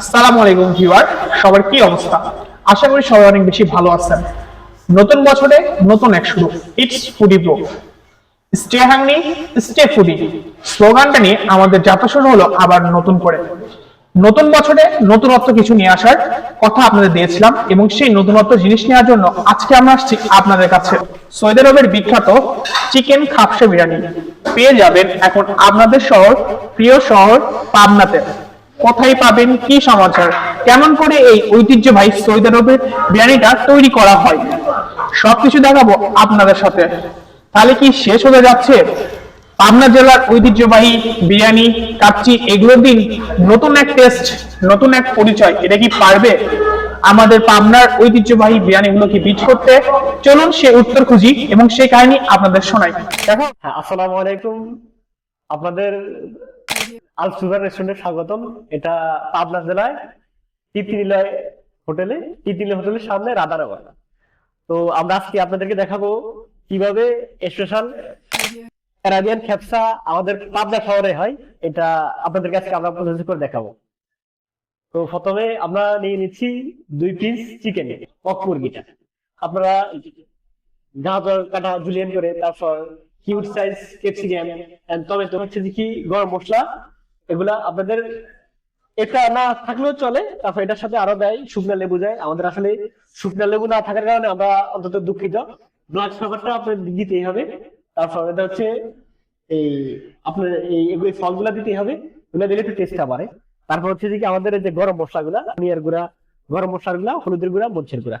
আসসালামু আলাইকুম ভিউয়ার, সবার কি অবস্থা? আশা করি সবাই অনেক বেশি ভালো আছেন। নতুন বছরে নতুন এক শুরু ইটস ফুডি ব্লো স্টে হাংরি স্টে ফুডি স্লোগানটা নিয়ে আমাদের যাত্রা শুরু হলো আবার নতুন করে। নতুন বছরে নতুনত্ব কিছু নিয়ে আসার কথা আপনাদের দিয়েছিলাম এবং সেই নতুনত্ব জিনিস নেওয়ার জন্য আজকে আমরা আসছি আপনাদের কাছে। সৌদি আরবের বিখ্যাত চিকেন খাপসা বিরিয়ানি। পেয়ে যাবেন এখন আপনাদের শহর, প্রিয় শহর পাবনাতে। কোথায় পাবেন কি সমাচার? কেমন করে এই ঐতিহ্যবাহী সৌদি আরবের বিরিয়ানিটা তৈরি করা হয়? সবকিছু দেখাবো আপনাদের সাথে। তাহলে কি শেষ হতে যাচ্ছে? পাবনা জেলার ঐতিহ্যবাহী বিরিয়ানি, কাচ্চি, এগুলোর দিন নতুন এক টেস্ট নতুন এক পরিচয়, এটা কি পারবে? আমাদের পাবনার ঐতিহ্যবাহী বিরিয়ানিগুলো কি বিচ করতে? চলুন সে উত্তর খুঁজি এবং সেই কাহিনী আপনাদের শোনাই। দেখো। হ্যাঁ আসসালামু আলাইকুম। আপনাদের আল সুগার রেস্টুরেন্টে স্বাগতম। এটা পাবনা জেলায় তিতিনিলয় হোটেলে হোটেলের সামনে রাধানগর। তো আমরা আজকে আপনাদেরকে দেখাবো কীভাবে স্পেশাল অ্যারাবিয়ান আমাদের পাবনা শহরে হয়। এটা আপনাদের কাছে আমরা প্রসেস করে দেখাবো। তো প্রথমে আমরা নিয়ে নিচ্ছি দুই পিস চিকেন কক মুরগিটা। আপনারা গাজর কাটা জুলিয়ান করে তারপর cute size capsicum and tomato হচ্ছে কি, গরম মশলা, এগুলা আপনাদের এটা না থাকলেও চলে, তারপর এটার সাথে আরও দেয়, শুকনা লেবু যায় আমাদের আসলে শুকনা লেবু না থাকার কারণে আমরা অন্তত দুঃখিত। ব্লাড পেপারটা আপনার দিতেই হবে। তারপর এটা হচ্ছে এই আপনার এই এগুলো ফলগুলা দিতেই হবে। এগুলো দিলে একটু টেস্টটা বাড়ে। তারপর হচ্ছে যে আমাদের এই যে গরম মশলাগুলা, ধনিয়ার গুঁড়া, গরম মশলার গুঁড়া, হলুদের গুঁড়া, মরিচের গুঁড়া।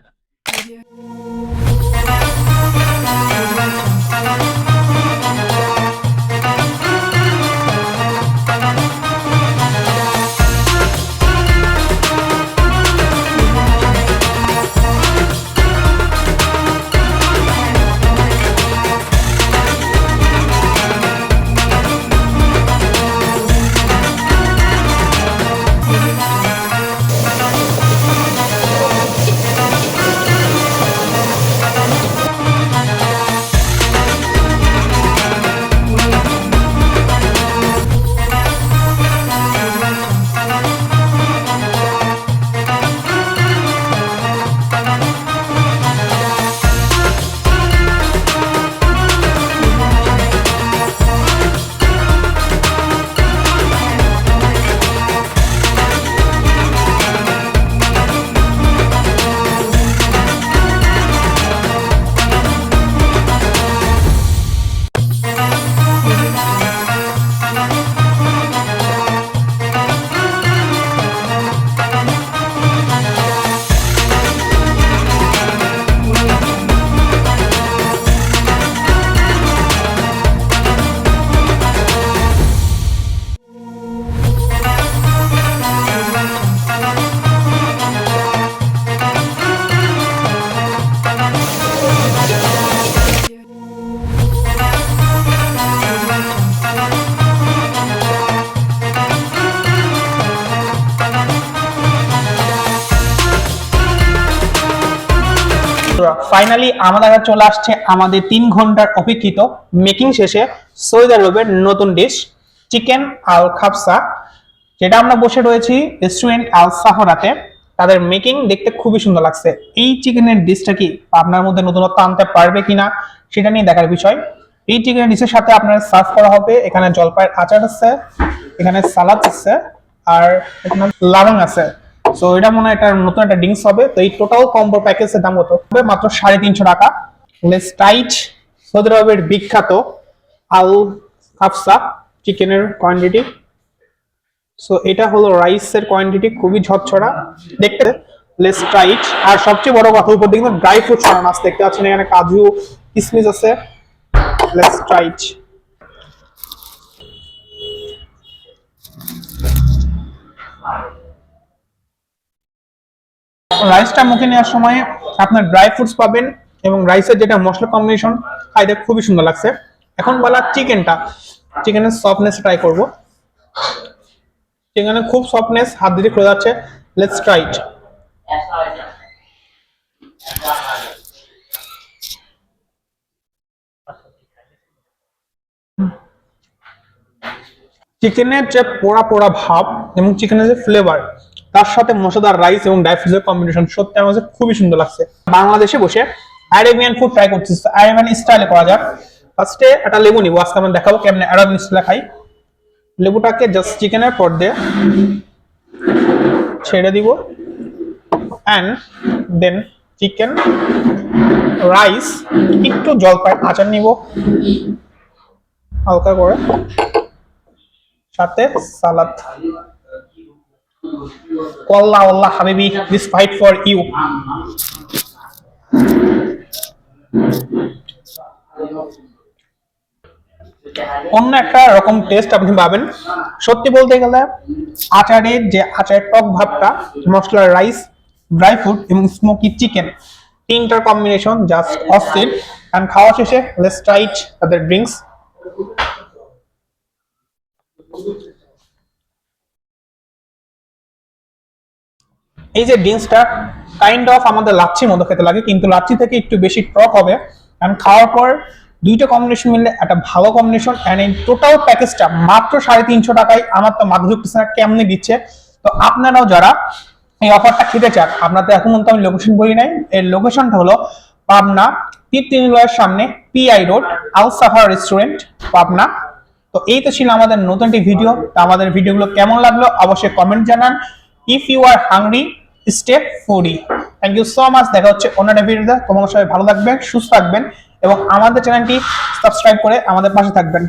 ফাইনালি আমাদের চলে আসছে আমাদের তিন ঘণ্টার অপেক্ষিত মেকিং শেষে সৌদি আরবের নতুন ডিশ চিকেন আল খাপসা যেটা আমরা বসে রয়েছি রেস্টুরেন্ট আল সাহরাতে তাদের মেকিং দেখতে খুবই সুন্দর লাগছে। এই চিকেনের ডিশটা কি আপনার মধ্যে নতুনত্ব আনতে পারবে কিনা সেটা নিয়ে দেখার বিষয়। এই চিকেনের ডিশের সাথে আপনার সার্ভ করা হবে। এখানে জলপাইয়ের আচার আছে, এখানে সালাদ আছে, আর এখানে লাবং আছে। সো এটা মনে হয় একটা নতুন একটা ডিংস হবে। তো এই টোটাল কম্বো প্যাকেজের দাম কত? হবে মাত্র সাড়ে তিনশো টাকা। লেস টাইট সৌদি আরবের বিখ্যাত আল কাফসা চিকেনের কোয়ান্টিটি সো এটা হলো রাইসের কোয়ান্টিটি খুবই ঝরঝরা। দেখতে লেস টাইট আর সবচেয়ে বড় কথা, উপর দিকে ড্রাই ফ্রুট ছড়ানো আছে দেখতে পাচ্ছেন, এখানে কাজু, কিসমিস আছে। লেস টাইট রাইসটা মুখে নেওয়ার সময় আপনার ড্রাই ফ্রুটস পাবেন এবং রাইসের যেটা মশলা কম্বিনেশন খাইতে খুবই সুন্দর লাগছে। এখন বলা চিকেনটা চিকেনের সফটনেস ট্রাই করব। চিকেনের খুব সফটনেস হাত দিয়ে খুলে যাচ্ছে লেটস ট্রাই ইট চিকেনের যে পোড়া পোড়া ভাব এবং চিকেনের যে ফ্লেভার তার সাথে মশলাদার রাইস এবং ডাইফ্রিজের কম্বিনেশন সত্যি আমার কাছে খুবই সুন্দর লাগছে। বাংলাদেশে বসে আরেবিয়ান ফুড ট্রাই করতেছি। আরেবিয়ান স্টাইলে করা যাক। ফার্স্টে একটা লেবু নিবো, আজকে আমরা দেখাবো কেমন আরেবিয়ান স্টাইলে খাই। লেবুটাকে জাস্ট চিকেনের পর দিয়ে ছেড়ে দিব। অ্যান্ড দেন চিকেন রাইস একটু জলপাই আচার নিব। হালকা করে। সাথে সালাদ। কল্লা আল্লাহ হাবিবি দিস ফাইট ফর ইউ অন্য একটা রকম টেস্ট আপনি পাবেন। সত্যি বলতে গেলে আচারের যে আচারের টক ভাবটা, মশলার রাইস ড্রাই ফ্রুট এবং স্মোকি চিকেন তিনটার কম্বিনেশন জাস্ট অস্থির অ্যান্ড খাওয়া শেষে লেটস ট্রাইট তাদের ড্রিঙ্কস এই যে ড্রিঙ্কসটা কাইন্ড অফ আমাদের লাচ্ছির মতো খেতে লাগে, কিন্তু লাচ্ছি থেকে একটু বেশি টক হবে। অ্যান্ড খাওয়ার পর দুইটা কম্বিনেশন মিললে একটা ভালো কম্বিনেশন অ্যান্ড এই টোটাল প্যাকেজটা মাত্র সাড়ে তিনশো টাকায় আমার তো মাথা ঢুকতেছে না কেমনে দিচ্ছে? তো আপনারাও যারা এই অফারটা খেতে চান, আপনাদের এখন পর্যন্ত আমি লোকেশন বলি নাই, এর লোকেশনটা হলো পাবনা তীর্থনিলয়ের সামনে PI road Al Safar restaurant Pabna. তো এই তো ছিল আমাদের নতুন একটি ভিডিও তো আমাদের ভিডিওগুলো কেমন লাগল অবশ্যই কমেন্ট জানান। If you are hungry stay foodie thank you so much দেখা হচ্ছে অন্য একটা ভিডিওতে তোমার সবাই ভালো থাকবেন, সুস্থ থাকবেন এবং আমাদের চ্যানেলটি সাবস্ক্রাইব করে আমাদের পাশে থাকবেন।